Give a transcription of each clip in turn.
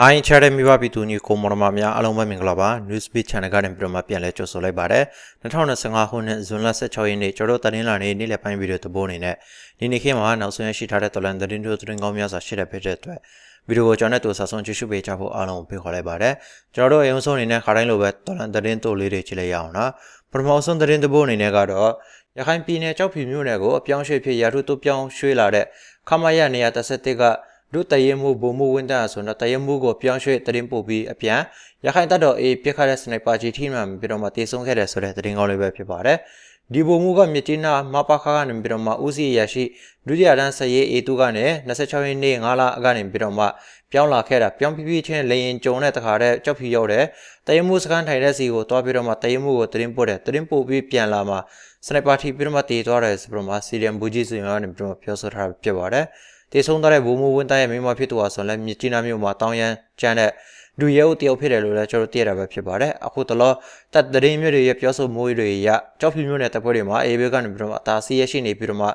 Hi Channel မိဘပြည်သူညီကိုမော်ဒမာများအားလုံးပဲမင်္ဂလာပါ Newsbeat Channel ကနေပြီးတော့မှပြန်လဲကြိုဆိုလိုက်ပါတယ်2025ခုနှစ်ဇွန်လ16ရက်နေ့ကျွန်တော်တို့တင်လာနေနေ့လည်ပိုင်းဗီဒီယိုသဘောအနေနဲ့ဒီနေ့ခေတ်မှာနောက်ဆုံးရရှိထားတဲ့တော်လန်သတင်းတို့သတင်းကောင်းများစွာရှိတဲ့ဖြစ်တဲ့အတွက်ဗီဒီယိုကိုကျွန်တော်တို့စာဆုံးကြည့်ရှုပေးကြဖို့အားလုံးကိုဖိတ်ခေါ်လိုက်ပါတယ်ကျွန်တော်တို့အရင်ဆုံးအနေနဲ့ခါတိုင်းလိုပဲတော်လန်သတင်းတို့လေးတွေကြည့်လိုက်ရအောင်နော်ပထမဆုံးသတင်းသဘောအနေနဲ့ကတော့ရခိုင်ပြည်နယ်ကြောက်ဖြူမြို့နယ်ကိုအပြောင်းရွှေ့ဖြစ်ရာထူးတိုးပြောင်းရွှေ့လာတဲ့ခမရနေရာ31က ဒုတရဲမှုဗိုလ်မှုဝင်းတန်းဆိုတော့တရဲမှုကိုပြောင်းရွှေ့တရင်ပို့ပြီးအပြန်ရခိုင်တပ်တော်အေးပြစ်ခတ်တဲ့စနိုက်ပါကြီးထိမှန်ပြီးတော့မှတေဆုံးခဲ့တယ်ဆိုတဲ့တရင်ကောင်းလေးပဲဖြစ်ပါတယ်ဒီဗိုလ်မှုကမြစ်ကြီးနားမပခါကနေပြီးတော့မှဦးစီးရရှိဒုတိယတန်းစရေးအေတူကနေ26ရက်နေ့9လကနေပြီးတော့မှပြောင်းလာခဲ့တာပြောင်းပြပြချင်းလေရင်ကြုံတဲ့တခါတည်းကြောက်ဖြူရောက်တယ်တရဲမှုစကန်ထိုင်တဲ့စီကိုတွားပြီးတော့မှတရဲမှုကိုတရင်ပို့တယ်တရင်ပို့ပြီးပြန်လာမှာစနိုက်ပါထိပြီးတော့မှတေသွားတယ်ဆိုပြီးတော့မှစီရီယမ်ဘူဂျီဆိုရင်ကနေပြီးတော့ပြောဆိုထားဖြစ်ပါတယ် တည်ဆုံးသွားတဲ့ဘိုးမိုးဝင်းသားရဲ့မိမဖြစ်သူဟာဆိုရင်လည်းမြစ်ကြီးနားမြို့မှာတောင်းရန်ကျန်းတဲ့လူရဲဦးတယောက်ဖြစ်တယ်လို့လည်းကျွန်တော်သိရတာပဲဖြစ်ပါတယ်အခုတလောတပ်တရင်မြို့တွေရဲ့ပြောဆိုမှုတွေရကြောက်ဖြူမြို့နယ်တပ်ဖွဲ့တွေမှာအေဘဲကနေပြီးတော့အသာစီးရရှိနေပြီးတော့မှ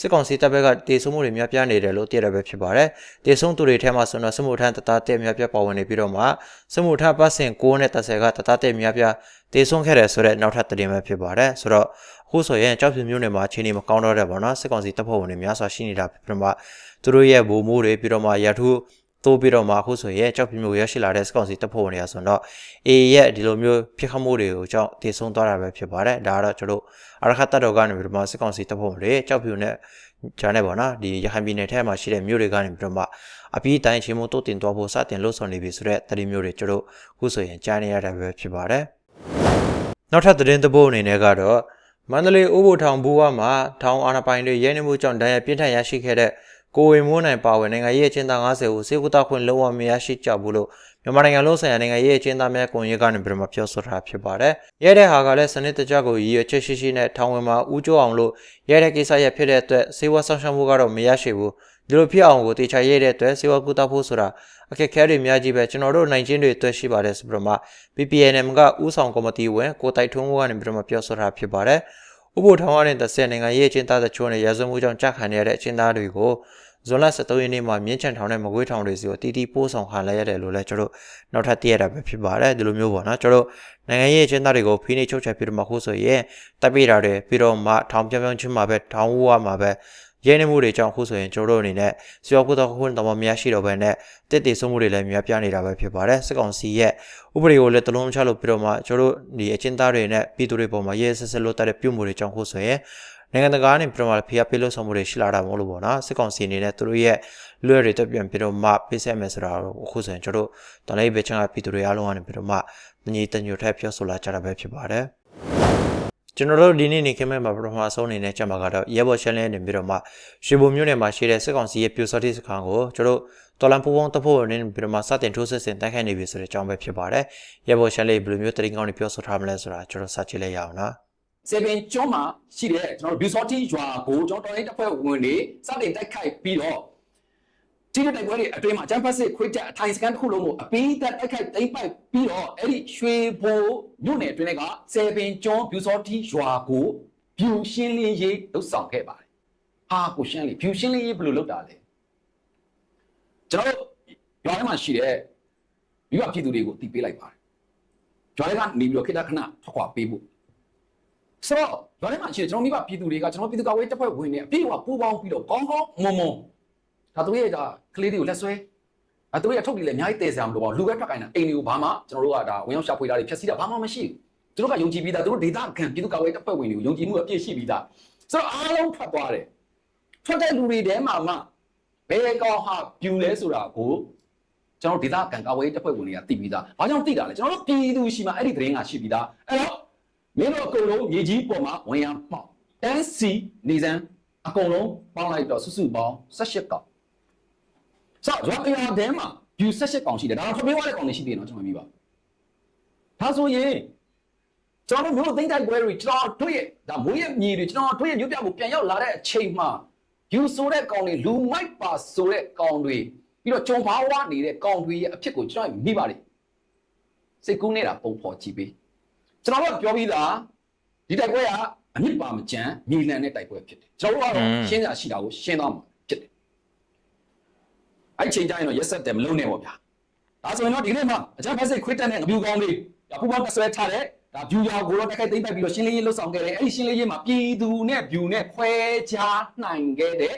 စစ်ကောင်စီတပ်ဘက်ကတည်ဆုံးမှုတွေများပြားနေတယ်လို့သိရတာပဲဖြစ်ပါတယ်တည်ဆုံးသူတွေထဲမှာဆိုတော့စမှုထန်တသားတဲ့များပြားပါဝင်နေပြီးတော့မှစမှုထန်ပတ်စင်6နဲ့30ကတသားတဲ့များပြားတည်ဆုံးခဲ့တယ်ဆိုတဲ့နောက်ထပ်တည်ပဲဖြစ်ပါတယ်ဆိုတော့အခုဆိုရင်ကြောက်ဖြူမြို့နယ်မှာအခြေအနေမကောင်းတော့တဲ့ပေါ့နော်စစ်ကောင်စီတပ်ဖွဲ့ဝင်တွေများစွာရှိနေတာပြီးတော့မှ သူတို့ရဲ့ဗိုလ်မိုးတွေပြီးတော့မှရထုတိုးပြီးတော့မှအခုဆိုရင်ကြောက်ပြမျိုးရရှိလာတဲ့စကောင်စီတပ်ဖွဲ့ဝင်တွေကဆိုတော့အေရဲ့ဒီလိုမျိုးဖြစ်ခတ်မှုတွေကိုကြောင့်တည်ဆုံးသွားတာပဲဖြစ်ပါတယ်ဒါကတော့ကျွန်တော်အရခတ်တပ်တော်ကနေပြီးတော့မှစကောင်စီတပ်ဖွဲ့ဝင်တွေကြောက်ပြနဲ့ဂျာနဲ့ပေါ့နော်ဒီရခိုင်ပြည်နယ်ထဲမှာရှိတဲ့မြို့တွေကနေပြီးတော့မှအပြီးတိုင်းချင်းမို့တိုးတင်သွားဖို့စတင်လှုပ်ဆောင်နေပြီဆိုတဲ့တတိမျိုးတွေကျွန်တော်အခုဆိုရင်ကြားနေရတာပဲဖြစ်ပါတယ်နောက်ထပ်သတင်းသဘောအနေနဲ့ကတော့မန္တလေးဥပိုလ်ထောင်ဘူဝါမှာထောင်အာဏာပိုင်တွေရဲနှမှုကြောင့်ဒဏ်ရာပြင်းထန်ရရှိခဲ့တဲ့ ကိုဝေမိုးနိုင်ပါဝင်နိုင်ငံရေးအကျဉ်းသား90ကိုစေကုသခွင့်လုံးဝမရရှိကြဘူးလို့မြန်မာနိုင်ငံလုံးဆိုင်ရာနိုင်ငံရေးအကျဉ်းသားများကွန်ရက်ကနေပြန်မပြောဆိုထားဖြစ်ပါတယ်။ရဲတဲ့ဟာကလည်းစနစ်တကျကိုရည်ရွယ်ချက်ရှိရှိနဲ့ထောင်ဝင်မှာဦးကျိုးအောင်လို့ရဲတဲ့ကိစ္စရဖြစ်တဲ့အတွက်စေဝါဆောင်ရှောက်မှုကတော့မရရှိဘူး။ဒီလိုဖြစ်အောင်ကိုတေချာရဲတဲ့အတွက်စေဝါကုသဖို့ဆိုတာအခက်အခဲတွေများကြီးပဲကျွန်တော်တို့နိုင်ချင်းတွေအတွက်ရှိပါတယ်ဆိုပြီးတော့မှ PPNM ကဥဆောင်ကော်မတီဝင်ကိုတိုက်ထွန်းဦးကနေပြန်မပြောဆိုထားဖြစ်ပါတယ်။ဥပ္ပိုလ်ထောင်ကနေတစ်ဆက်နိုင်ငံရေးအကျဉ်းသားတချို့နဲ့ရာဇဝမှုကြောင့်ကြာခံရတဲ့အကျဉ်းသားတွေကို ဇွန်လ23ရက်နေ့မှာမြင်းချန်ထောင်နဲ့မကွေးထောင်တွေစီကိုတီတီပိုးဆောင်ခံလိုက်ရတယ်လို့လည်းကျွန်တော်နောက်ထပ်သိရတာပဲဖြစ်ပါတယ်ဒီလိုမျိုးပေါ့နော်ကျွန်တော်နိုင်ငံရေးအကျဉ်းသားတွေကိုဖိနှိပ်ချုပ်ချယ်ပြီးတော့မှခုဆိုရင်တပ်ပိတာတွေပြီးတော့မှထောင်ပြောင်းပြောင်းချင်းမှာပဲထောင်ဝါမှာပဲရဲနေမှုတွေကြောင့်ခုဆိုရင်ကျွန်တော်တို့အနေနဲ့စီယောကုသခွင့်တော်မများရှိတော့ဘဲနဲ့တစ်တည်ဆုံးမှုတွေလည်းများပြားနေတာပဲဖြစ်ပါတယ်စစ်ကောင်စီရဲ့ဥပဒေကိုလည်းတလုံးချလို့ပြီးတော့မှကျွန်တော်တို့ဒီအကျဉ်းသားတွေနဲ့ပြည်သူတွေပေါ်မှာရဲဆက်ဆက်လို့တတ်တဲ့ပြုမှုတွေကြောင့်ခုဆိုရင် နိုင်ငံတကာနဲ့ပြည်တော်မှာဖိအားပေးလို့ဆောင်မှုတွေရှိလာတာမဟုတ်လို့ပေါ့နော်စစ်ကောင်စီအနေနဲ့သူတို့ရဲ့လွှဲတွေတက်ပြန်ပြီးတော့မှပေးဆက်မယ်ဆိုတာကိုအခုဆိုရင်ကျွန်တော်တို့တလေးဘေချန်ကပြည်သူတွေအားလုံးကနေပြီးတော့မှညီတညွတ်ထက်ပြောဆိုလာကြတာပဲဖြစ်ပါတယ်ကျွန်တော်တို့ဒီနေ့နေခင်းမဲ့မှာပထမဆုံးအနေနဲ့ကြက်မှာကတော့ရဲဘော်ရှန်လဲနေပြီးတော့မှရွှေဘုံမြို့နယ်မှာရှိတဲ့စစ်ကောင်စီရဲ့ပြူစောတိစခန်းကိုကျွန်တော်တော်လန်ပူပုံတဖို့နေပြီးတော့မှစတင်ထိုးစစ်ဆင်တိုက်ခိုက်နေပြီဆိုတဲ့အကြောင်းပဲဖြစ်ပါတယ်ရဲဘော်ရှန်လဲဘယ်လိုမျိုးတရင်ကောင်းတွေပြောဆိုထားမလဲဆိုတာကျွန်တော်စကြည့်လိုက်ရအောင်နော် စေပင်ကျွန်းမှာရှိတဲ့ကျွန်တော်တို့ Bisorti ရွာကိုကျွန်တော်တော်လေးတစ်ဖွဲ့ဝင်တွေစတင်တိုက်ခိုက်ပြီးတော့ဒီတိုက်ပွဲတွေအတွင်းမှာဂျမ်ဖတ်စစ်ခွေးတက်အထိုင်စကန်တစ်ခုလုံးကိုအပီးသက်တိုက်ခိုက်သိမ်းပိုက်ပြီးတော့အဲ့ဒီရွှေဘိုမြို့နယ်အတွင်းကစေပင်ကျွန်း Bisorti ရွာကိုဖြူရှင်းလင်းရေးလှုပ်ဆောင်ခဲ့ပါတယ်။ဟာကိုရှင်းလင်းဖြူရှင်းလင်းရေးဘယ်လိုလုပ်တာလဲ။ကျွန်တော်တို့ရွာထဲမှာရှိတဲ့မိဘပြည်သူတွေကိုတည်ပေးလိုက်ပါတယ်။ရွာထဲကနေပြီးတော့ခိတခဏထွက်ခွာပေးဖို့ ဆိုတော့ဒါနဲ့မှရှိတယ်ကျွန်တော်မိဘပြည်သူတွေကကျွန်တော်ပြည်သူ့ကာကွယ်တပ်ဖွဲ့ဝင်တွေအပြည့်အဝပူးပေါင်းပြီးတော့ကောင်းကောင်းမွန်မွန်ဒါသူရဲ့ဒါကလေးတွေကိုလက်ဆွဲအဲသူရဲ့အထုပ်တွေလည်းအများကြီးတည်ဆရာမလို့ပေါ့လူပဲထွက်ခိုင်းတာအိမ်တွေကိုဘာမှကျွန်တော်တို့ကဒါဝင်ရောက်ရှာဖွေတာတွေဖျက်ဆီးတာဘာမှမရှိဘူးသူတို့ကယုံကြည်ပြီးသားသူတို့ဒေတာခံပြည်သူ့ကာကွယ်တပ်ဖွဲ့ဝင်တွေကိုယုံကြည်မှုအပြည့်ရှိပြီးသားဆိုတော့အားလုံးထွက်သွားတယ်ထွက်တဲ့လူတွေထဲမှာမှဘယ်ကောင်ဟာပြူလဲဆိုတာကိုကျွန်တော်ဒေတာခံကာကွယ်တပ်ဖွဲ့ဝင်တွေကသိပြီးသားဘာကြောင့်သိတာလဲကျွန်တော်တို့ပြည်သူရှိမှအဲ့ဒီသတင်းကရှိပြီးသားအဲ့တော့ မင်းတို့အကုန်လုံးမြေကြီးပေါ်မှာဝင်ရပေါက်တန်းစီနေစမ်းအကုန်လုံးပေါင်းလိုက်တော့စုစုပေါင်း18កောင်ဆိုတော့ရွာအရာတဲမှာယူ18កောင်ရှိတယ်ဒါတော့ထမင်းဝါတဲ့កောင်တွေရှိသေးတယ်နော်ကျွန်တော်မြည်ပါဒါဆိုရင်ကျွန်တော်တို့မျိုးသိမ့်တိုက်ပွဲတွေကျွန်တော်တို့ရဲ့ဒါမွေးရမြေတွေကျွန်တော်တို့ရဲ့မြို့ပြကိုပြန်ရောက်လာတဲ့အချိန်မှာယူဆိုတဲ့កောင်တွေလူမိုက်ပါဆိုတဲ့កောင်တွေပြီးတော့ကြုံဘာဝနေတဲ့កောင်တွေရဲ့အဖြစ်ကိုကျွန်တော်မိပါလေစိတ်ကူးနေတာပုံဖော်ကြည့်ပေး ကျွန်တော်တို့ပြောပြီးသားဒီတိုက်ပွဲကအမြင့်ပါမကြမ်းမြေလန်တဲ့တိုက်ပွဲဖြစ်တယ်ကျွန်တော်တို့ကတော့ရှင်းရရှိတာကိုရှင်းသွားမှာဖြစ်တယ်အဲ့ချိန်ကျရင်တော့ရက်ဆက်တယ်မလုံးနဲ့ပေါ့ဗျာဒါဆိုရင်တော့ဒီနေ့မှာအကြမ်းဖက်စိတ်ခွေးတက်တဲ့ငပြူကောင်းလေးဒါပူပေါင်းတဆွဲထားတဲ့ဒါဗျူရာကိုတော့တက်ခိုက်သိမ့်ပိုက်ပြီးတော့ရှင်းလင်းရေးလှုပ်ဆောင်ခဲ့တယ်အဲ့ဒီရှင်းလင်းရေးမှာပြည်သူနဲ့ဗျူနဲ့ခွဲခြားနိုင်ခဲ့တဲ့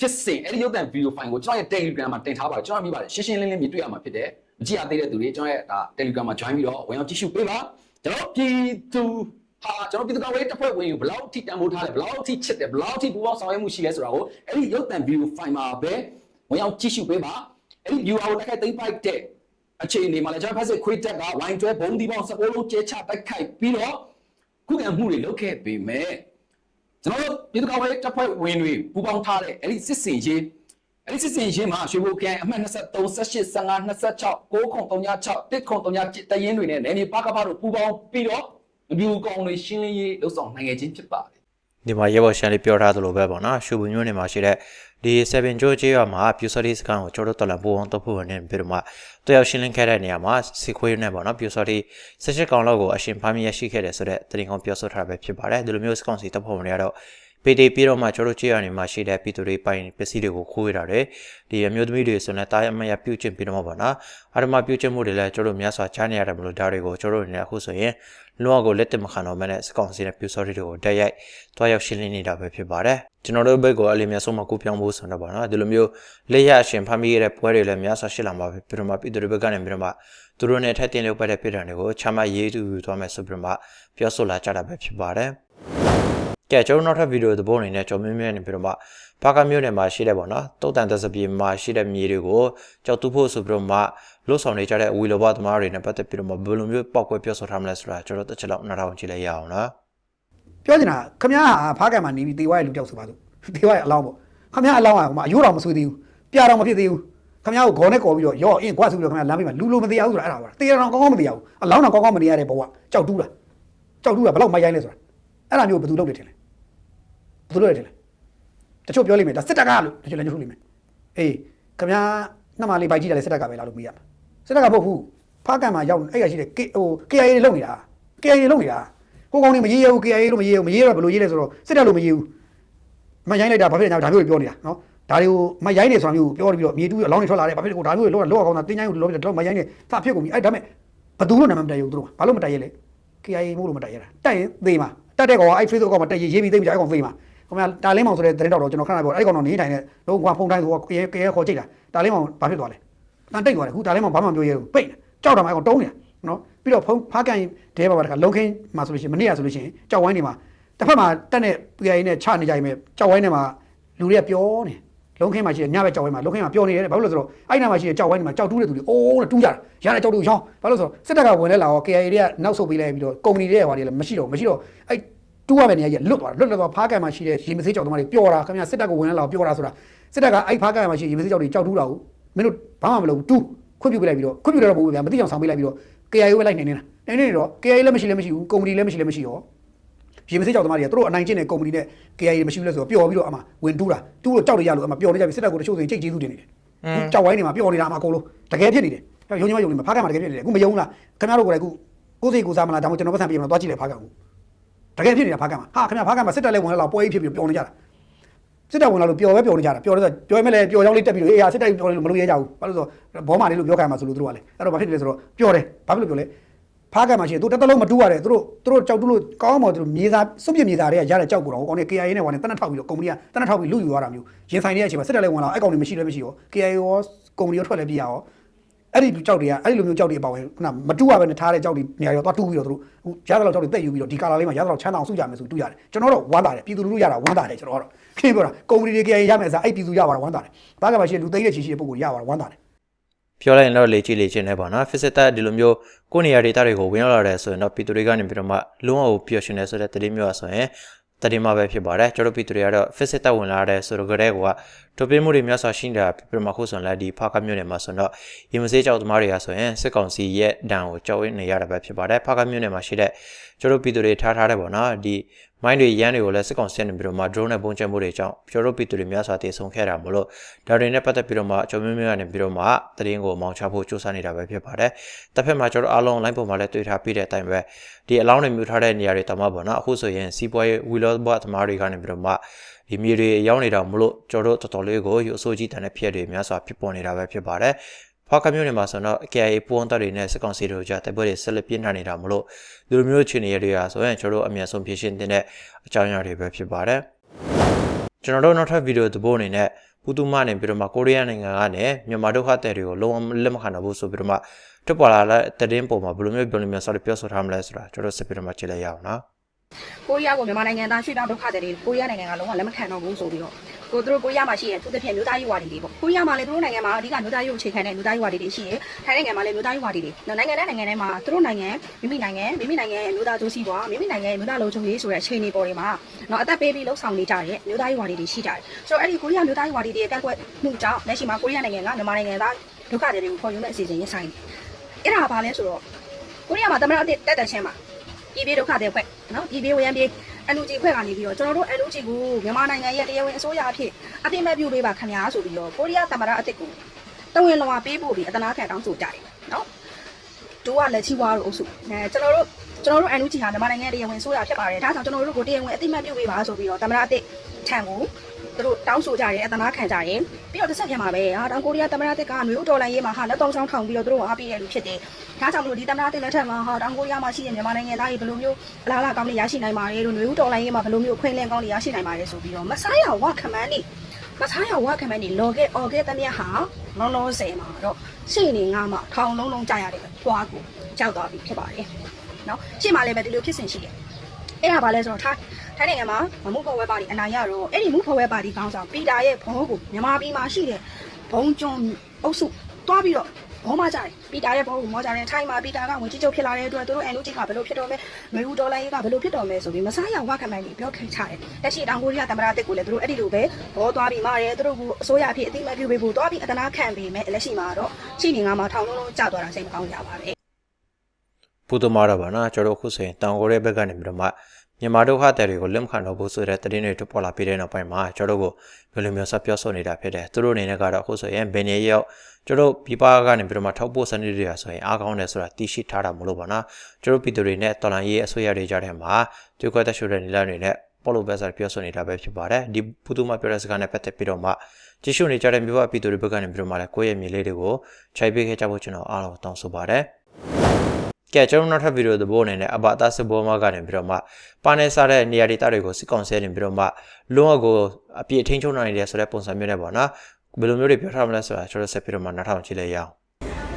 ဖြစ်စဉ်အဲ့ဒီရုပ်သံဗီဒီယိုဖိုင်ကိုကျွန်တော်ရဲ့ Telegram မှာတင်ထားပါတယ်ကျွန်တော်မြင်ပါတယ်ရှင်းရှင်းလင်းလင်းမြင်တွေ့ရမှာဖြစ်တယ်မကြည့်ရသေးတဲ့သူတွေကျွန်တော်ရဲ့ဒါ Telegram မှာ join ပြီးတော့ဝင်အောင်ကြည့်ရှုပေးပါ ကျွန်တော်ပြည်သူဟာကျွန်တော်ပြည်သူကောင်လေးတစ်ဖွဲ့ဝင်ကိုဘယ်လောက်ထိတန်ဖိုးထားလဲဘယ်လောက်ထိချစ်တယ်ဘယ်လောက်ထိပူပေါင်းဆောင်ရွက်မှုရှိလဲဆိုတာကိုအဲ့ဒီရုပ်သံဗီဒီယိုဖိုင်မှာပဲဝင်အောင်ကြည့်ရှုပေးပါအဲ့ဒီ viewer ကိုတက်ခိုက်သိမ့်ပိုက်တဲ့အခြေအနေမှာလည်းကျွန်တော်ဖက်စစ်ခွေးတက်ကဝိုင်းတွဲဘုံဒီပေါင်းစပိုးလုံးကျဲချတိုက်ခိုက်ပြီးတော့ခုခံမှုတွေလုပ်ခဲ့ပေမဲ့ကျွန်တော်တို့ပြည်သူ့ကောင်ရေးတပ်ဖွဲ့ဝင်တွေပူးပေါင်းထားတဲ့အဲ့ဒီစစ်စင်ရေး အဲ့ဒီစစ်စင်ရေးမှာရွှေဘိုခရိုင်အမှတ်23 18 15 26 9ခု36 1ခု37တရင်တွေနဲ့နယ်မြေပါကပါတို့ပူးပေါင်းပြီးတော့အပြူကောင်တွေရှင်းလင်းရေးလှုပ်ဆောင်နိုင်ခဲ့ခြင်းဖြစ်ပါတယ်ဒီမှာရေဘော်ရှန်လေးပြောထားသလိုပဲပေါ့နော်ရှူဘူးညွန့်နေမှာရှိတဲ့ဒီ7ဂျိုဂျေးရွာမှာပြူစော်ဒီစကန်ကိုကျွန်တော်တို့တော်လန်ပူအောင်တော့ဖို့ဝင်နေပြီးတော့မှတယောက်ရှင်းလင်းခဲ့တဲ့နေရာမှာစီခွေးနဲ့ပေါ့နော်ပြူစော်ဒီ18ကောင်လောက်ကိုအရှင်ဖမ်းမိရရှိခဲ့တယ်ဆိုတော့တင်ကောင်ပြောဆိုထားတာပဲဖြစ်ပါတယ်ဒီလိုမျိုးစကောင်စီတပ်ဖို့ဝင်ရတော့ ပေတေပြီးတော့မှကျွန်တော်တို့ကြေးရနေမှာရှိတဲ့ပြည်သူတွေပိုင်ပစ္စည်းတွေကိုခိုးရတာတယ်ဒီအမျိုးသမီးတွေဆိုရင်တားရမရပြုတ်ကျင်ပြီးတော့မှပေါ့နော်အာရမပြုတ်ကျင်မှုတွေလည်းကျွန်တော်တို့များစွာချားနေရတယ်မလို့ဒါတွေကိုကျွန်တော်တို့အနေနဲ့အခုဆိုရင်လောကကိုလက်တမခံတော့မနဲ့စကောင်စီနဲ့ပြူစော်ဒီတွေကိုတက်ရိုက်တွားရောက်ရှင်းလင်းနေတာပဲဖြစ်ပါတယ်ကျွန်တော်တို့ဘက်ကိုအလေးများဆုံးမကူပြောင်းဖို့ဆိုတော့ပေါ့နော်ဒီလိုမျိုးလက်ရအရှင်ဖမ်းမိရတဲ့ပွဲတွေလည်းများစွာရှိလာမှာပဲပြီးတော့မှပြည်သူတွေဘက်ကနေပြီးတော့မှသူတို့နဲ့ထက်တင်လို့ပတ်တဲ့ပြည်တော်တွေကိုချမ်းမရေးတူယူသွားမယ်ဆိုပြီးတော့မှပြောဆိုလာကြတာပဲဖြစ်ပါတယ် ကဲကျွန်တော်နောက်ထပ်ဗီဒီယိုသဘောအနေနဲ့ကျွန်တော်မြင်းမြင်းနေပြီးတော့မှဖာကာမြို့နယ်မှာရှိတဲ့ပေါ့နော်တုတ်တန်သက်စပြေမှာရှိတဲ့မြေတွေကိုကြောက်တူဖို့ဆိုပြီးတော့မှလွတ်ဆောင်နေကြတဲ့အဝီလောဘသမားတွေနဲ့ပတ်သက်ပြီးတော့မှဘယ်လိုမျိုးပောက်ကွဲပြောဆိုထားမလဲဆိုတာကျွန်တော်တစ်ချက်လောက်နားထောင်ကြည့်လိုက်ရအောင်နော်ပြောချင်တာခမရဟာဖာကာမှာနေပြီးတေဝါရဲ့လူကြောက်ဆိုပါလို့တေဝါရဲ့အလောင်းပေါ့ခမရအလောင်းကဟိုမှာအယိုးတော်မဆွေးသေးဘူးပြတော်မဖြစ်သေးဘူးခမရကိုခေါ်နဲ့ကော်ပြီးတော့ရော့အင်းကွာဆိုပြီးတော့ခမရလမ်းပေးမှာလူလိုမသေးအောင်ဆိုတာအဲ့ဒါပါတေတော်ကောင်းကောင်းမသေးအောင်အလောင်းတော်ကောင်းကောင်းမနေရတဲ့ဘဝကြောက်တူးတာကြောက်တူးတာဘယ်လောက်မိုက်ရိုင်းလဲဆိုတာအဲ့ဒါမျိုးဘယ်သူလုပ်နေတယ်လဲ ဘယ်သူလုပ်တယ်ထင်လဲတချို့ပြောလိမ့်မယ်ဒါစစ်တပ်ကလို့တချို့လည်းညှို့လိမ့်မယ်အေးခမ ्या နှမလေးပိုက်ကြည့်တယ်စစ်တပ်ကပဲလာလို့မေးရမှာစစ်တပ်ကမဟုတ်ဘူးဖားကံမှာရောက်အဲ့ရရှိတယ်ဟို KIA တွေလုပ်နေတာ KIA တွေလုပ်နေတာကိုကောင်နေမရေးရဘူး KIA လို့မရေးရဘူးမရေးရတော့ဘယ်လိုရေးလဲဆိုတော့စစ်တပ်လို့မရေးဘူးမရိုင်းလိုက်တာဘာဖြစ်လဲညာဒါမျိုးတွေပြောနေတာနော်ဒါတွေကိုမရိုင်းနေဆိုတာမျိုးပြောပြီးတော့မြေတူးအလောင်းတွေထွက်လာတယ်ဘာဖြစ်လဲကိုဒါမျိုးတွေလောလောကောင်းတာတင်းချိုင်းကိုလောပြီးတော့မရိုင်းနေစဖြစ်ကုန်ပြီအဲ့ဒါမဲ့ဘသူလို့နာမည်မတည့်ဘူးသူတို့ဘာလို့မတည့်ရလဲ KIA မို့လို့မတည့်ရတာတက်ရင်သေမှာတက်တဲ့ကောင်ကအဲ့ Facebook ကောင်မှာတက်ရေးရေးပြီးသိပြီအဲ့ကောင်သေမှာ ခင်ဗျာတာလင်းမောင်ဆိုတဲ့သတင်းတော်တော့ကျွန်တော်ခဏပြောအဲ့ကောင်တော့နေထိုင်တဲ့လုံးကွာဖုန်းတိုင်းဆိုတော့ KIA KIA ခေါ်ကြိတ်တာတာလင်းမောင်ဘာဖြစ်သွားလဲတန်တိတ်သွားတယ်ခုတာလင်းမောင်ဘာမှမပြောရဘူးပိတ်ကြောက်တာမှအဲ့ကောင်တုံးနေတာနော်ပြီးတော့ဖုန်းဖားကန်ဒဲပါပါတခါလုံခင်းမှာဆိုလို့ရှိရင်မနေ့ကဆိုလို့ရှိရင်ကြောက်ဝိုင်းနေမှာတစ်ဖက်မှာတက်တဲ့ PI နဲ့ချနေကြရင်ပဲကြောက်ဝိုင်းနေမှာလူတွေကပြောနေလုံခင်းမှာရှိတဲ့ညဘက်ကြောက်ဝိုင်းမှာလုံခင်းမှာပြောနေတယ်ဘာလို့လဲဆိုတော့အဲ့နာမှာရှိတဲ့ကြောက်ဝိုင်းနေမှာကြောက်တူးတဲ့သူတွေအိုးနဲ့တူးကြတာရတဲ့ကြောက်တူးရောင်းဘာလို့ဆိုတော့စစ်တပ်ကဝင်လဲလာတော့ KIA တွေကနောက်ဆုတ်ပေးလိုက်ပြီးတော့ကုမ္ပဏီတွေကဟိုတွေလည်းမရှိတော့မရှိတော့အဲ့ တူးရမယ့်နေရာကြီးလွတ်သွားတယ်လွတ်လွတ်သွားဖားကန်မှာရှိတဲ့ရေမစေးကြောက်သမားတွေပျော်တာခင်ဗျာစစ်တပ်ကဝင်လဲလာတော့ပျော်တာဆိုတာစစ်တပ်ကအဲ့ဖားကန်မှာရှိရေမစေးကြောက်တွေကြောက်တူးတာကိုမင်းတို့ဘာမှမလုပ်ဘူးတူးခွင့်ပြုပေးလိုက်ပြီးတော့ခွင့်ပြုတော့မဟုတ်ဘူးဗျာမသိအောင်ဆောင်ပေးလိုက်ပြီးတော့ KIA ပဲလိုက်နေနေတာနေနေတော့ KIA လည်းမရှိလည်းမရှိဘူးကုမ္ပဏီလည်းမရှိလည်းမရှိရောရေမစေးကြောက်သမားတွေကသူတို့အနိုင်ကျင့်တဲ့ကုမ္ပဏီနဲ့ KIA မရှိဘူးလဲဆိုတော့ပျော်ပြီးတော့အမှဝင်တူးတာတူးလို့ကြောက်ရရလို့အမှပျော်နေကြပြီစစ်တပ်ကိုတချို့ဆိုရင်ကြိတ်ကျေးဇူးတင်နေတယ်ကြောက်ဝိုင်းနေမှာပျော်နေတာအမှအကုန်လုံးတကယ်ဖြစ်နေတယ်ရုံညမယုံနေမှာဖားကံမှာတကယ်ဖြစ်နေတယ်အခုမယုံလားခင်ဗျားတို့ကလည်းအခုကိုယ်စိတ်ကိုစားမလားဒါမှမဟုတ်ကျွန်တော်ပတ်စံပြေမလားသွားကြည့်လေဖားကံကို တကယ်ဖြစ်နေတာဖားကံမှာဟာခင်ဗျာဖားကံမှာစစ်တပ်လည်းဝင်လာတော့ပွဲကြီးဖြစ်ပြီးပျော်နေကြတာစစ်တပ်ဝင်လာလို့ပျော်ပဲပျော်နေကြတာပျော်နေဆိုပျော်မဲ့လေပျော်ကြောင်းလေးတက်ပြီးလို့အေးဟာစစ်တပ်ပျော်နေလို့မလို့ရကြဘူးဘာလို့ဆိုဘောမာလေးလို့ပြောခံမှာဆိုလို့သူတို့ကလည်းအဲ့တော့ဘာဖြစ်လဲဆိုတော့ပျော်တယ်ဘာဖြစ်လို့ပျော်လဲဖားကံမှာရှိတယ်သူတစ်တလုံးမတူရတယ်သူတို့သူတို့ကြောက်တူလို့ကောင်းမော်သူတို့မြေသားစွန့်ပစ်မြေသားတွေကရတဲ့ကြောက်ကိုတော့ကောင်းနေ KIA နဲ့ဟိုကနေတနက်ထောက်ပြီးတော့ကုမ္ပဏီကတနက်ထောက်ပြီးလူယူသွားတာမျိုးရင်ဆိုင်နေတဲ့အချိန်မှာစစ်တပ်လည်းဝင်လာအဲ့ကောင်တွေမရှိလည်းမရှိရော KIA ရောကုမ္ပဏီရောထွက်လည်းပြရရော အဲ့ဒီလူကြောက်တွေကအဲ့ဒီလိုမျိုးကြောက်တွေအပေါင်းခုနမတူရပဲနဲ့ထားတဲ့ကြောက်တွေနေရာရောသွားတူးပြီးတော့သူတို့ဟိုရသလောက်ကြောက်တွေတက်ယူပြီးတော့ဒီကာလာလေးမှာရသလောက်ချမ်းသာအောင်စုကြမယ်ဆိုတူးရတယ်ကျွန်တော်တော့ဝမ်းသာတယ်ပြည်သူလူထုရတာဝမ်းသာတယ်ကျွန်တော်ကတော့ခင်းပြောတာကုမ္ပဏီတွေ KIA ရမယ်ဆိုအဲ့ပြည်သူရပါတော့ဝမ်းသာတယ်ဘာကမှရှိလူသိတဲ့ချီရှိတဲ့ပုံကိုရပါတော့ဝမ်းသာတယ်ပြောလိုက်ရင်တော့လေကြည့်လေချင်းနေပါနော် physical ဒီလိုမျိုးကိုယ်နေရာ data တွေကိုဝင်ရောက်လာတယ်ဆိုရင်တော့ပြည်သူတွေကနေပြီးတော့မှလုံးဝပျော်ရွှင်နေဆိုတဲ့တတိမျိုးอ่ะဆိုရင် တတိမပဲဖြစ်ပါတယ်ကျွန်တော်ပြည်သူတွေကတော့ physical ဝင်လာတယ်ဆိုတော့ကြတဲ့ကွာတိုပင်းမှုတွေများစွာရှိနေတာပြမခုဆိုရင်လည်းဒီဖာကမျိုးနယ်မှာဆိုတော့ရေမစေးကြောက်သမားတွေကဆိုရင်စစ်ကောင်စီရဲ့ဒဏ်ကိုကြောက်ရနေရတာပဲဖြစ်ပါတယ်ဖာကမျိုးနယ်မှာရှိတဲ့ကျွန်တော်ပြည်သူတွေထားထားတဲ့ပေါ့နော်ဒီ မိုင်းတွေရန်တွေကိုလည်းစစ်ကောင်စီနေပြီးတော့မှ drone နဲ့ပုံကျဲမှုတွေကြောင့်ကျွန်တော်ပြည်သူတွေများစွာတည်ဆုံခဲ့တာမလို့ဒါတွေနဲ့ပတ်သက်ပြီးတော့မှအကျော်မျိုးမျိုးကနေပြီးတော့မှတရင်ကိုမောင်းချဖို့စူးစမ်းနေတာပဲဖြစ်ပါတယ်တစ်ဖက်မှာကျွန်တော်အားလုံး line ပေါ်မှာလည်းတွေ့ထားပြီးတဲ့အတိုင်းပဲဒီအလောင်းတွေမြူထားတဲ့နေရာတွေတမပေါ့နော်အခုဆိုရင်စီးပွားရေးဝီလောဘတ်သမားတွေကနေပြီးတော့မှဒီမြေတွေရောက်နေတာမလို့ကျွန်တော်တို့တော်တော်လေးကိုယူအစိုးကြီးတန်တဲ့ဖြစ်တွေများစွာဖြစ်ပေါ်နေတာပဲဖြစ်ပါတယ် ဖွားကမျိုးတွေမှာဆိုတော့ KIA ပူအောင်တပ်တွေနဲ့စစ်ကောင်စီတို့ကြားတိုက်ပွဲတွေဆက်လက်ပြင်းထန်နေတာမလို့ဒီလိုမျိုးအခြေအနေတွေရာဆိုရင်ကျွန်တော်တို့အမြတ်ဆုံးဖြစ်ရှင်းတဲ့အကြောင်းအရာတွေပဲဖြစ်ပါတယ်ကျွန်တော်တို့နောက်ထပ်ဗီဒီယိုသဘောအနေနဲ့ပူတူမနေပြီးတော့မှကိုရီးယားနိုင်ငံကနေမြန်မာဒုက္ခသည်တွေကိုလုံးဝလက်မခံတော့ဘူးဆိုပြီးတော့မှထွက်ပေါ်လာတဲ့တည်င်းပုံမှာဘယ်လိုမျိုးပြောလို့မျိုးဆောက်ပြောဆိုထားမလဲဆိုတာကျွန်တော်စစ်ပြီးတော့မှကြည့်လိုက်ရအောင်နော်ကိုရီးယားကိုမြန်မာနိုင်ငံသားရွှေ့ပြောင်းဒုက္ခသည်တွေကိုရီးယားနိုင်ငံကလုံးဝလက်မခံတော့ဘူးဆိုပြီးတော့ ကိုသူတို့ကိုရီးယားမှာရှိတဲ့သူတစ်ဖြင့်မြို့သားရေးဝါဒီတွေပေါ့ကိုရီးယားမှာလည်းသူတို့နိုင်ငံမှာအဓိကမြို့သားရေးကိုအခြေခံတဲ့မြို့သားရေးဝါဒီတွေရှိတယ်ထိုင်းနိုင်ငံမှာလည်းမြို့သားရေးဝါဒီတွေနော်နိုင်ငံနဲ့နိုင်ငံထဲမှာသူတို့နိုင်ငံမိမိနိုင်ငံမိမိနိုင်ငံရဲ့မြို့သားကျိုးစီးပွားမိမိနိုင်ငံရဲ့မြို့သားလုံခြုံရေးဆိုတဲ့အခြေအနေပေါ်တွေမှာနော်အသက်ပေးပြီးလှုပ်ဆောင်နေကြတဲ့မြို့သားရေးဝါဒီတွေရှိကြတယ်ဆိုတော့အဲ့ဒီကိုရီးယားမြို့သားရေးဝါဒီတွေရဲ့ကန့်ကွက်မှုကြောင့်လက်ရှိမှာကိုရီးယားနိုင်ငံကမြန်မာနိုင်ငံသားဒုက္ခသည်တွေကိုခေါ်ယူမဲ့အစီအစဉ်ရဆိုင်တယ်အဲ့ဒါကဘာလဲဆိုတော့ကိုရီးယားမှာသမ္မတအသစ်တက်တက်ချင်းမှာပြည်ပြည်ဒုက္ခတွေဖွဲ့နော်ပြည်ပြည်ဝရံပြ ည်အန်ယူဂျီဖွဲ့ကနေပြီးတော့ကျွန်တော်တို့အန်ယူဂျီကိုမြန်မာနိုင်ငံရဲ့တရားဝင်အစိုးရအဖြစ်အပြစ်မဲ့ပြုပေးပါခင်ဗျာဆိုပြီးတော့ကိုရီးယားသမ္မတအသစ်ကိုတဝင်လောကပေးဖို့ပြီးအတနာခံတောင်းဆိုကြတယ်နော်တို့ကလက်ချီဝါတို့အုပ်စုအဲကျွန်တော်တို့ကျွန်တော်တို့အန်ယူဂျီဟာမြန်မာနိုင်ငံတရားဝင်အစိုးရဖြစ်ပါတယ်ဒါကြောင့်ကျွန်တော်တို့ကိုတရားဝင်အသိမဲ့ပြုပေးပါဆိုပြီးတော့သမ္မတအသစ်ထံကို သူတို့တောင်းဆိုကြတယ်အတနာခံကြတယ်ပြီးတော့တစ်ဆက်ပြန်မှာပဲဟာတောင်ကိုရီးယားသမ္မတအသစ်ကနွေဦးတော်လိုင်းရေးမှာဟာလက်တောင်းချောင်းထောင်ပြီးတော့သူတို့အားပေးရလူဖြစ်တယ်ဒါကြောင့်မလို့ဒီသမ္မတအသစ်လက်ထက်မှာဟာတောင်ကိုရီးယားမှာရှိတဲ့မြန်မာနိုင်ငံသားတွေဘယ်လိုမျိုးအလားအလာကောင်းတွေရရှိနိုင်ပါတယ်လို့နွေဦးတော်လိုင်းရေးမှာဘယ်လိုမျိုးအခွင့်အလမ်းကောင်းတွေရရှိနိုင်ပါတယ်ဆိုပြီးတော့မဆိုင်ရဝခမန်းနေမဆိုင်ရဝခမန်းနေလော်ခဲ့အော်ခဲ့တဲ့မြတ်ဟာလုံးလုံးစဲမှာတော့ရှေ့နေငါမှထောင်လုံးလုံးကြာရတဲ့ပွားကိုကြောက်သွားပြီဖြစ်ပါတယ်နော်ရှေ့မှာလည်းပဲဒီလိုဖြစ်စဉ်ရှိတယ် အဲ့ဒါဘာလဲဆိုတော့ထိုင်းထိုင်းနိုင်ငံမှာမမှုဖော်ဝဲပါတီအနိုင်ရတော့အဲ့ဒီမှုဖော်ဝဲပါတီခေါင်းဆောင်ပီတာရဲ့ဘုံကိုမြန်မာပြည်မှာရှိတဲ့ဘုံကျွန်းအုပ်စုတွားပြီးတော့ဘောမကြတယ်ပီတာရဲ့ဘောကိုမောကြတယ်ထိုင်းမှာပီတာကဝင်ကြီးချုပ်ဖြစ်လာတဲ့အတွက်သူတို့အန်လူကြီးကဘယ်လိုဖြစ်တော့မဲမေဦးဒေါ်လာရေးကဘယ်လိုဖြစ်တော့မဲဆိုပြီးမစားရဝခမိုင်းကြီးပြောခင်ချတယ်လက်ရှိတောင်ကိုရီးယားသမ္မတတစ်ကိုလည်းသူတို့အဲ့ဒီလိုပဲဘောသွားပြီးမာတယ်သူတို့ကအစိုးရအဖြစ်အသိအမှတ်ပြုပေးဖို့သွားပြီးအတနာခံပေးမယ်လက်ရှိမှာတော့ရှိနေငါမှာထောင်လုံးလုံးကြာသွားတာစိတ်မကောင်းကြပါနဲ့ ပူတူမာတော့ဗောနော်ကျွန်တော်အခုဆိုရင်တောင်ကိုရီးယားဘက်ကနေပြီးတော့မှမြန်မာဒုက္ခသည်တွေကိုလက်မခံတော့ဘူးဆိုတဲ့သတင်းတွေထွက်ပေါ်လာပြီးတဲ့နောက်ပိုင်းမှာကျွန်တော်တို့ကိုဘယ်လိုမျိုးဆက်ပြောဆိုနေတာဖြစ်တယ်သူတို့အနေနဲ့ကတော့အခုဆိုရင်ဘယ်နေရောက်ကျွန်တော်ပြပကနေပြီးတော့မှထောက်ပို့စနစ်တွေရဆိုရင်အားကောင်းတယ်ဆိုတာသိရှိထားတာမလို့ပါနော်ကျွန်တော်ပြည်သူတွေနဲ့တော်လန်ရေးအစိုးရတွေကြားထဲမှာသူကတက်ရှိတဲ့နေလာတွေနဲ့ပေါ်လိုဘက်ဆာပြောဆိုနေတာပဲဖြစ်ပါတယ်ဒီပူတူမာပြောတဲ့စကားနဲ့ပတ်သက်ပြီးတော့မှကြည့်ရှုနေကြတဲ့မြို့ဝပြည်သူတွေဘက်ကနေပြီးတော့မှလည်းကိုယ့်ရဲ့မြေလေးတွေကိုခြိုက်ပေးခဲ့ကြဖို့ကျွန်တော်အားလုံးတောင်းဆိုပါတယ် ကဲကျွန်တော်နောက်ထပ်ဗီဒီယိုသဘောအနေနဲ့အဘအသားစဘောမကနေပြီးတော့မှပါနေစားတဲ့နေရာဒေသတွေကိုစစ်ကောင်ဆဲနေပြီးတော့မှလုံးဝကိုအပြည့်ထိန်းချုပ်နိုင်တယ်ဆိုတဲ့ပုံစံမျိုးနဲ့ပေါ့နော်ဘယ်လိုမျိုးတွေပြောထားမလဲဆိုတာကျွန်တော်ဆက်ပြီးတော့မှနားထောင်ကြည့်လိုက်ရအောင်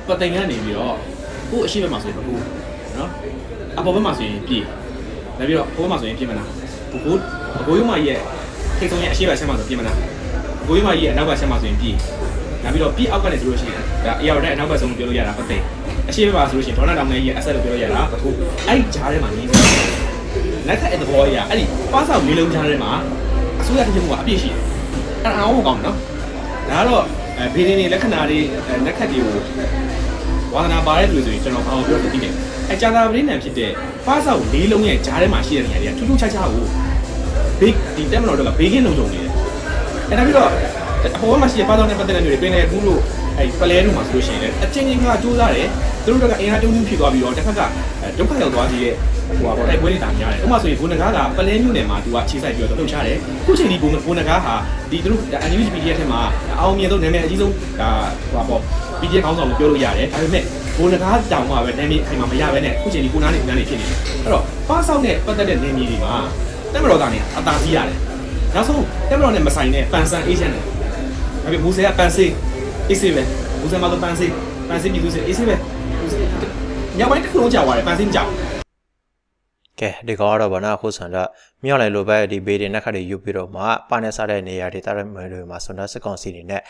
ပတိန်ကနေပြီးတော့ကို့အရှိဘက်မှာဆိုရင်ဘူးနော်အပေါ်ဘက်မှာဆိုရင်ပြည်နောက်ပြီးတော့ဘိုးဘက်မှာဆိုရင်ပြည်မလားဘိုးဘိုးအကိုရုံးမကြီးရဲ့ထိတ်ဆုံးရဲ့အရှိဘက်ဆက်မှာဆိုပြည်မလားအကိုရုံးမကြီးရဲ့အနောက်ဘက်ဆက်မှာဆိုရင်ပြည်နောက်ပြီးတော့ပြည်အောက်ကနေဆိုလို့ရှိရင်ဒါအရာတဲ့အနောက်ဘက်ဆုံးပြောလို့ရတာပတိန် အရှိဘက်မှာဆိုလို့ရှိရင်ဒေါ်လာတောင်နဲ့ရဲ့အဆက်လို့ပြောလို့ရတာပထိုးအဲ့ဒီဂျားထဲမှာနေနေလက်ထက်တဲ့ဘောကြီးကအဲ့ဒီပါဆောက်လေးလုံးဂျားထဲမှာအစိုးရတစ်ချက်ကအပြည့်ရှိတယ်အဲ့ဒါအောင်ကောင်းတယ်နော်ဒါကတော့အဲဘေးရင်းတွေလက္ခဏာတွေလက်ခတ်တွေကိုဝါသနာပါတဲ့လူတွေဆိုရင်ကျွန်တော်ဘာလို့ပြောလို့သိနေအဲကြာတာပရင်းနံဖြစ်တဲ့ပါဆောက်လေးလုံးရဲ့ဂျားထဲမှာရှိတဲ့နေရာတွေကထူးထူးခြားခြားကိုဘေးဒီတက်မတော်တော့ဘေးကင်းလုံးကြုံနေတယ်အဲနောက်ပြီးတော့အပေါ်မှာရှိတဲ့ပါဆောက်နဲ့ပတ်သက်တဲ့လူတွေပင်လေကူးလို့ အဲပလဲတို့မှာဆိုလို့ရှိရင်လည်းအချင်းချင်းကစူးစမ်းတယ်သူတို့ကအင်အားတုံးတုံးဖြစ်သွားပြီးတော့တစ်ခါကဒုက္ခရောက်သွားသေးတဲ့ဟိုပါပေါ့တိုက်ပွဲတွေတာများတယ်ဥပမာဆိုရင်ဘုန်းနဂါကပလဲမျိုးနယ်မှာသူကခြေဆိုင်ပြီးတော့လှုပ်ရှားတယ်ခုချိန်ဒီဘုန်းဘုန်းနဂါဟာဒီသူတို့ NUG PDF ထဲမှာအောင်မြင်ဆုံးနာမည်အကြီးဆုံးဒါဟိုပါပေါ့ PDF ကောင်းဆောင်လို့ပြောလို့ရတယ်ဒါပေမဲ့ဘုန်းနဂါတောင်မှပဲနာမည်အိမ်မှာမရဘဲနဲ့ခုချိန်ဒီကိုနားနေကိုနားနေဖြစ်နေတယ်အဲ့တော့ပါဆောက်နဲ့ပတ်သက်တဲ့နေမြေတွေမှာတက်မတော်ကနေအသာစီးရတယ်နောက်ဆုံးတက်မတော်နဲ့မဆိုင်တဲ့ပန်ဆန်အေဂျင့်တွေဒါပေမဲ့မူဆယ်ကပန်စေး အေးစေးပဲမူဆယ်မှာတော့ပန်စေးပန်စေးပြည်သူစေးအေးစေးပဲညပိုင်းတစ်ခုလုံးကြာသွားတယ်ပန်စေးကြောက်ကဲဒီကောင်ကတော့ဗောနော်အခုဆိုတော့မြောက်လိုက်လို့ပဲဒီဘေးတွေနှက်ခတ်တွေယူပြီးတော့မှပါနေစားတဲ့နေရာဒေသတွေမှာဆွန်ဒစစ်ကောင်စီတွေနဲ့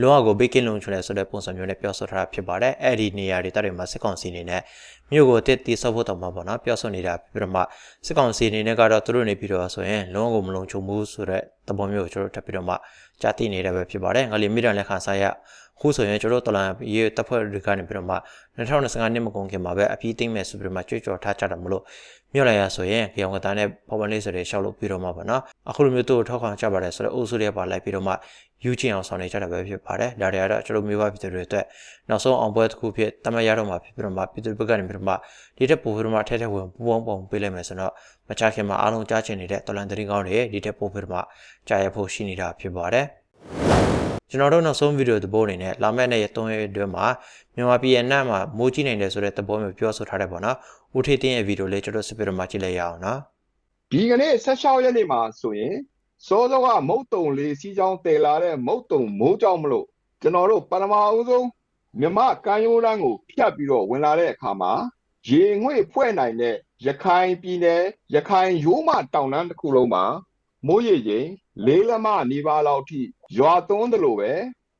လောကကိုဘေးကင်းလုံခြုံတယ်ဆိုတဲ့ပုံစံမျိုးနဲ့ပြောဆိုထားတာဖြစ်ပါတယ်အဲ့ဒီနေရာဒေသတွေမှာစစ်ကောင်စီအနေနဲ့မြို့ကိုတစ်တီဆောက်ဖို့တောင်မှပေါ့နော်ပြောဆိုနေတာပြီးတော့မှစစ်ကောင်စီအနေနဲ့ကတော့သူတို့နေပြီးတော့ဆိုရင်လုံးဝကိုမလုံခြုံဘူးဆိုတဲ့သဘောမျိုးကိုကျွန်တော်ထပ်ပြီးတော့မှကြားသိနေတာပဲဖြစ်ပါတယ်ငါလီမိတန်လက်ခံစားရ ခုဆိုရင်ကျွန်တော်တော်လန်ရေးတပ်ဖွဲ့တွေကနေပြီးတော့မှ2025နှစ်မကုန်ခင်မှာပဲအပြည့်သိမ့်မယ်ဆိုပြီးတော့မှကြွေးကြော်ထားကြတာမလို့မြို့လိုက်ရဆိုရင်ကြောင်ကတာနဲ့ပေါ်ပန်လေးဆိုတဲ့ရှောက်လို့ပြီးတော့မှပေါ့နော်အခုလိုမျိုးသူ့ကိုထောက်ခံကြပါတယ်ဆိုတော့အုပ်စုတွေပါလိုက်ပြီးတော့မှယူချင်အောင်ဆောင်နေကြတာပဲဖြစ်ပါတယ်ဒါတွေကတော့ကျွန်တော်မျိုးပါပြည်သူတွေအတွက်နောက်ဆုံးအောင်ပွဲတစ်ခုဖြစ်တမတ်ရတော့မှာဖြစ်ပြီးတော့မှပြည်သူဘက်ကနေပြီးတော့မှဒီတက်ပို့ပြီးတော့မှထဲထဲဝင်ပူပေါင်းပုံပေးလိုက်မယ်ဆိုတော့မချခင်မှာအားလုံးကြားချင်နေတဲ့တော်လန်တရင်ကောင်းတွေဒီတက်ပို့ပြီးတော့မှကြားရဖို့ရှိနေတာဖြစ်ပါတယ် ကျွန်တော်တို့နောက်ဆုံးဗီဒီယိုသဘောအနေနဲ့လာမယ့်နေ့ရက်3ရက်အတွင်းမှာမြန်မာပြည်ရဲ့နတ်မှာမိုးကြီးနိုင်တယ်ဆိုတဲ့သဘောမျိုးပြောဆိုထားတယ်ပေါ့နော်ဦးထေးတင်းရဲ့ဗီဒီယိုလေးကျွန်တော်စပစ်တော့မှကြည့်လိုက်ရအောင်နော်ဒီကနေ့16ရက်နေ့မှာဆိုရင်စောစောကမုတ်တုံလေးစီးချောင်းတည်လာတဲ့မုတ်တုံမိုးကြောင့်မလို့ကျွန်တော်တို့ပထမအဆုံးမြမကမ်းရိုးတန်းကိုဖြတ်ပြီးတော့ဝင်လာတဲ့အခါမှာရေငွေ့ဖွဲ့နိုင်တဲ့ရခိုင်ပြည်နယ်ရခိုင်ရိုးမတောင်တန်းတစ်ခုလုံးမှာ မိုးရေချိန်လေးလက်မနေပါလောက်ထိရွာသွန်းတယ်လို့ပဲ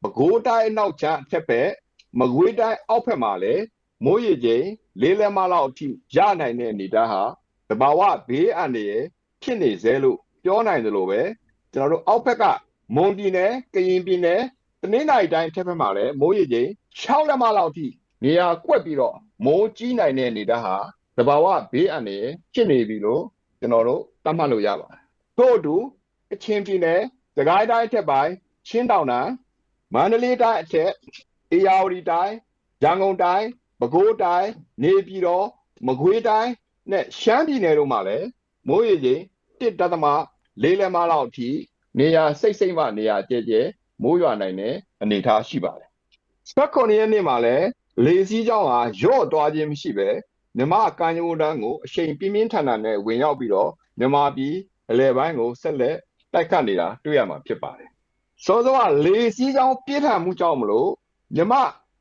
ပဲခူးတိုင်းအနောက်ချမ်းအထက်ဘက်မကွေးတိုင်းအောက်ဘက်မှာလည်းမိုးရေချိန်လေးလက်မလောက်အထိရနိုင်တဲ့အနေအထားဟာတဘာဝဘေးအန္တရာယ်ဖြစ်နေသေးလို့ပြောနိုင်တယ်လို့ပဲကျွန်တော်တို့အောက်ဘက်ကမွန်ပြည်နယ်ကရင်ပြည်နယ်တနင်္သာရီတိုင်းထက်ဘက်မှာလည်းမိုးရေချိန်6လက်မလောက်ထိနေရာကွက်ပြီးတော့မိုးကြီးနိုင်တဲ့အနေအထားဟာတဘာဝဘေးအန္တရာယ်ဖြစ်နေပြီလို့ကျွန်တော်တို့သတ်မှတ်လို့ရပါတယ်။ ထို့အတူကချင်ပြည်နယ်သခိုင်းတိုင်းအထက်ပိုင်းချင်းတောင်တန်းမန္တလေးတိုင်းအထက်အေရဝတီတိုင်းရန်ကုန်တိုင်းပဲခူးတိုင်းနေပြည်တော်မကွေးတိုင်းနဲ့ရှမ်းပြည်နယ်တို့မှာလည်းမိုးရေချိန်1.4လက်မလောက်အထိနေရာစိတ်စိတ်မှနေရာကျဲကျဲမိုးရွာနိုင်တဲ့အနေအထားရှိပါတယ်။စက်ကွန်ရက်နေ့မှာလည်းလေစီးကြောင်းဟာရော့သွားခြင်းမရှိပဲမြမကမ်းရိုးတန်းကိုအချိန်ပြင်းပြင်းထန်ထန်နဲ့ဝင်ရောက်ပြီးတော့မြမပြည် အလဲပိုင်းကိုဆက်လက်တိုက်ခတ်နေတာတွေ့ရမှာဖြစ်ပါတယ်။စောစောကလေစီးကြောင်းပြင်းထန်မှုကြောင့်မလို့မြမ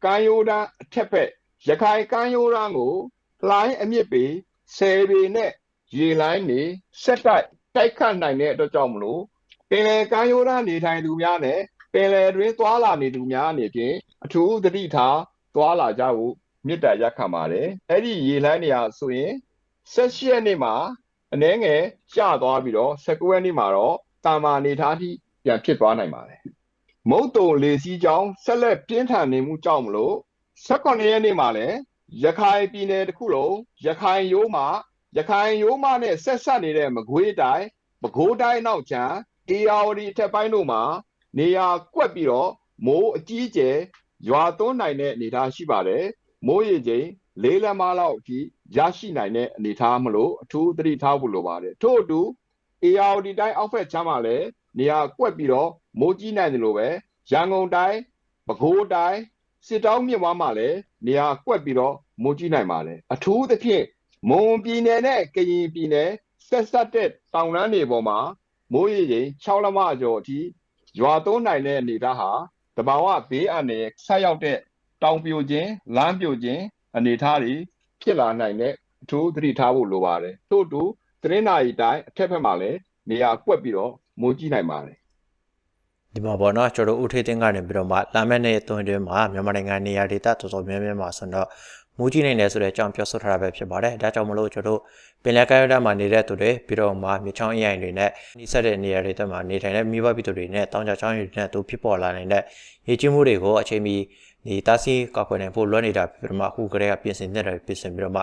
ကမ်းရိုးတန်းအထက်ဘက်ရခိုင်ကမ်းရိုးတန်းကိုလိုင်းအမြင့်ပေဆယ်ပေနဲ့ရေလိုင်းနေဆက်တိုက်တိုက်ခတ်နိုင်တဲ့အတွက်ကြောင့်မလို့ပင်လယ်ကမ်းရိုးတန်းနေထိုင်သူများနဲ့ပင်လယ်တွင်သွာလာနေသူများအနေဖြင့်အထူးသတိထားသွာလာကြဖို့မြစ်တာရက်ခံပါတယ်အဲ့ဒီရေလိုင်းနေရာဆိုရင်16ရက်နေ့မှာ အနည်းငယ်ကျသွားပြီးတော့19ရက်နေ့မှာတော့တာမာနေထားထိပြန်ဖြစ်သွားနိုင်ပါတယ်မုတ်တုံလေစီးကြောင်းဆက်လက်ပြင်းထန်နေမှုကြောင့်မလို့18ရက်နေ့မှာလည်းရခိုင်ပြည်နယ်တစ်ခုလုံးရခိုင်ရိုးမှာရခိုင်ရိုးမနဲ့ဆက်ဆက်နေတဲ့မကွေးတိုင်းပဲခူးတိုင်းနောက်ချမ်းအေရဝတီအထက်ပိုင်းတို့မှာနေရာကွက်ပြီးတော့မိုးအကြီးအကျယ်ရွာသွန်းနိုင်တဲ့အနေအထားရှိပါတယ်မိုးရေချိန်လေးလက်မလောက်အထိ ရရှိနိုင်တဲ့အနေအထားမလို့အထူးသတိထားဖို့လိုပါတယ်ထို့အတူအေရဝတီတိုင်းအောက်ဖက်ချမ်းမှာလည်းနေရာကွက်ပြီးတော့မိုးကြီးနိုင်တယ်လို့ပဲရန်ကုန်တိုင်းပဲခူးတိုင်းစစ်တောင်းမြစ်ဝမ်းမှာလည်းနေရာကွက်ပြီးတော့မိုးကြီးနိုင်ပါတယ်အထူးသဖြင့်မွန်ပြည်နယ်နဲ့ကရင်ပြည်နယ်ဆက်ဆက်တဲ့တောင်တန်းတွေပေါ်မှာမိုးရေချိန်6လက်မကျော်အထိရွာသွန်းနိုင်တဲ့အနေအထားဟာတဘာဝဘေးအန္တရာယ်ဆက်ရောက်တဲ့တောင်ပြိုခြင်းလမ်းပြိုခြင်းအနေအထားတွေ ဖြစ်လာနိုင်တဲ့အထူးသတိထားဖို့လိုပါတယ်ထို့အတူသတင်းနာရီတိုင်းအထက်ဘက်မှာလည်းနေရာကွက်ပြီးတော့မိုးကြီးနိုင်ပါတယ်ဒီမှာပေါ့နော်ကျွန်တော်တို့ဦးထေးတင်းကနေပြီးတော့မှလာမယ့်နေ့အတွင်းတွင်းမှာမြန်မာနိုင်ငံနေရာဒေသတော်တော်များများမှာဆိုတော့မူးကြီးနေတယ်ဆိုတဲ့အကြောင်းပြောဆိုထားတာပဲဖြစ်ပါတယ်ဒါကြောင့်မလို့ကျွန်တော်တို့ပင်လယ်ကမ်းရိုးတန်းမှာနေတဲ့သူတွေပြီးတော့မှမြေချောင်းအရိုင်တွေနဲ့နှိစက်တဲ့နေရာတွေတက်မှာနေထိုင်တဲ့မိဘပြည်သူတွေနဲ့တောင်ကြချောင်းတွေနဲ့သူဖြစ်ပေါ်လာနိုင်တဲ့ရေကြီးမှုတွေကိုအချိန်မီ ဒီတာစီကောက်ကွယ်နိုင်ဖို့လွှမ်းနေတာဖြစ်ပြီးတော့မှအခုကလေးကပြင်ဆင်နေတဲ့ပြင်ဆင်ပြီးတော့မှ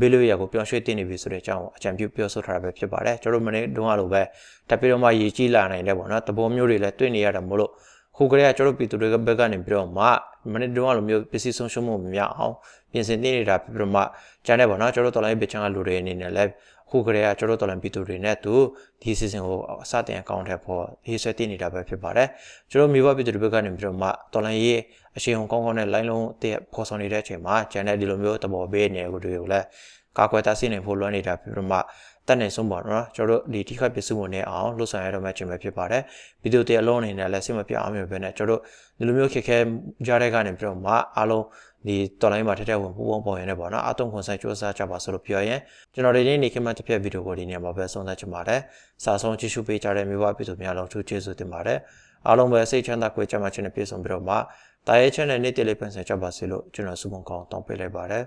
ဘေးလို့ရကိုပြောင်းရွှေ့တင်နေပြီဆိုတဲ့အကြောင်းကိုအကြံပြုပြောဆိုထားတာပဲဖြစ်ပါတယ်ကျွန်တော်တို့မနေ့တုန်းကလိုပဲတက်ပြီးတော့မှရေကြီးလာနိုင်တယ်ပေါ့နော်တဘောမျိုးတွေလည်းတွေ့နေရတာမို့လို့ခုကလေးကကျွန်တော်ပြည်သူတွေကဘက်ကနေပြီးတော့မှမနေ့တုန်းကလိုမျိုးပစ္စည်းဆုံးရှုံးမှုမများအောင်ပြင်ဆင်နေနေတာဖြစ်ပြီးတော့မှကျန်တယ်ပေါ့နော်ကျွန်တော်တော်လိုင်းပချန်ကလူတွေအနေနဲ့လည်းခုကလေးကကျွန်တော်တော်လိုင်းပြည်သူတွေနဲ့သူဒီစီစဉ်ကိုအစတင်အကောင့်ထဲပေါ်ရေးဆွဲတင်နေတာပဲဖြစ်ပါတယ်ကျွန်တော်မြို့ဘပြည်သူတွေဘက်ကနေပြီးတော့မှတော်လိုင်းရေး အရှိန်ကောင်းကောင်းနဲ့လိုင်းလုံးတည့်ပေါ်ဆောင်နေတဲ့အချိန်မှာကျန်တဲ့ဒီလိုမျိုးတဘောဘေးနေကိုတွေကိုလည်းကာကွယ်တားဆီးနေဖို့လွှမ်းနေတာဖြစ်ပြီးတော့မှတက်နေဆုံးပါတော့ကျွန်တော်တို့ဒီထိခိုက်ပစ္စည်းမှုနဲ့အောင်လှုပ်ဆောင်ရတော့မှခြင်းပဲဖြစ်ပါတယ်ဗီဒီယိုတည်းအလုံးအနေနဲ့လည်းစိတ်မပြအောင်မျိုးပဲနဲ့ကျွန်တော်တို့ဒီလိုမျိုးခက်ခဲကြားတဲ့ကနေပြီးတော့မှအားလုံးဒီတော်လိုင်းမှာထက်ထက်ဝင်ပူပေါင်းပေါ်ရင်လည်းပေါ့နော်အတုံးခွန်ဆိုင်စူးစမ်းကြပါဆိုလို့ပြောရင်ကျွန်တော်ဒီနေ့နေခမတစ်ဖြတ်ဗီဒီယိုကိုဒီနေရာမှာပဲဆုံးသက်ချင်ပါတယ်စာဆုံးကြည့်ရှုပေးကြတဲ့မျိုးပါပြည်သူများလုံးထူးကျေးဇူးတင်ပါတယ်အားလုံးပဲစိတ်ချမ်းသာကိုယ်ချမ်းသာခြင်းနဲ့ပြည့်စုံပြီးတော့မှ တာရဲချမ်းတဲ့နေ့တည်းလေးပန်ဆင်ကြပါစေလို့ကျွန်တော်ဆုမွန်ကောင်းတောင်းပေးလိုက်ပါတယ်